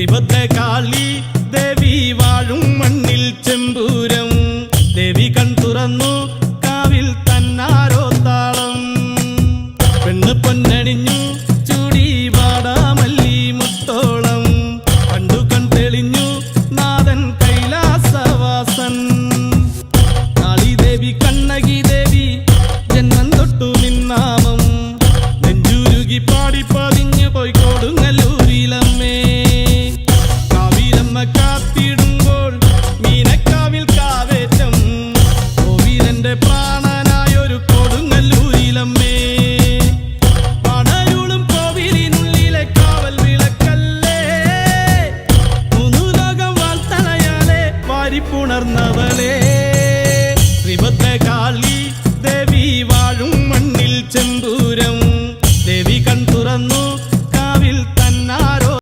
ശ്രീഭദ്രകാളി ദേവി വാഴും മണ്ണിൽ ചെമ്പൂരം. ദേവി കൺ തുറന്നു കാവിൽ തന്നാരോ താളം പെണ്ണ് പൊന്നണിഞ്ഞു ചൂടി വാടാമല്ലി മുത്തോളം. കണ്ടു കൺ തെളിഞ്ഞു നാഥൻ കൈലാസവാസൻ. കാളി ദേവി കണ്ണകി പ്രാണനായൊരു കൊടുങ്ങല്ലൂരിലമ്മേ. പടയുളും കോവിലിനുള്ളിലെ കാവൽ വിളക്കല്ലേ. മൂന്നു ലോകം വാൽത്തലയാലെ വാരിപ്പുണർന്നവളേ.